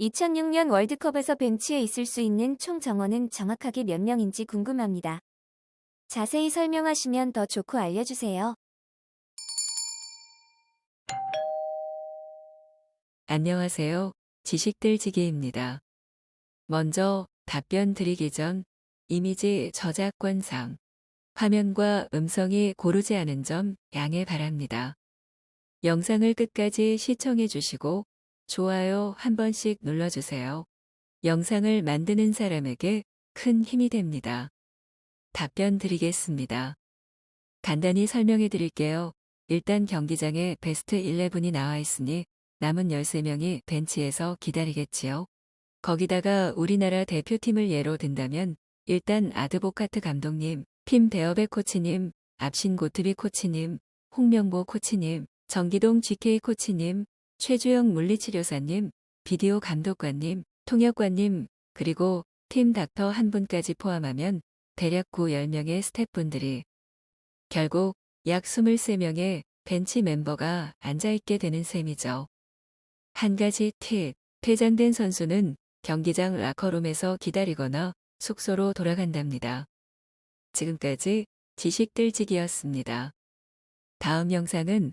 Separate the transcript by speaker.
Speaker 1: 2006년 월드컵에서 벤치에 있을 수 있는 총 정원은 정확하게 몇 명인지 궁금합니다. 자세히 설명하시면 더 좋고 알려주세요.
Speaker 2: 안녕하세요. 지식들지기입니다. 먼저 답변 드리기 전 이미지 저작권상 화면과 음성이 고르지 않은 점 양해 바랍니다. 영상을 끝까지 시청해 주시고 좋아요 한 번씩 눌러주세요. 영상을 만드는 사람에게 큰 힘이 됩니다. 답변 드리겠습니다. 간단히 설명해 드릴게요. 일단 경기장에 베스트 11이 나와 있으니 남은 13명이 벤치에서 기다리겠지요. 거기다가 우리나라 대표팀을 예로 든다면 일단 아드보카트 감독님, 핀 베어백 코치님, 압신 고트비 코치님, 홍명보 코치님, 정기동 GK 코치님, 최주영 물리치료사님, 비디오 감독관님, 통역관님, 그리고 팀 닥터 한 분까지 포함하면 대략 9, 10명의 스태프분들이 결국 약 23명의 벤치 멤버가 앉아있게 되는 셈이죠. 한 가지 팁, 퇴장된 선수는 경기장 라커룸에서 기다리거나 숙소로 돌아간답니다. 지금까지 지식들지기였습니다. 다음 영상은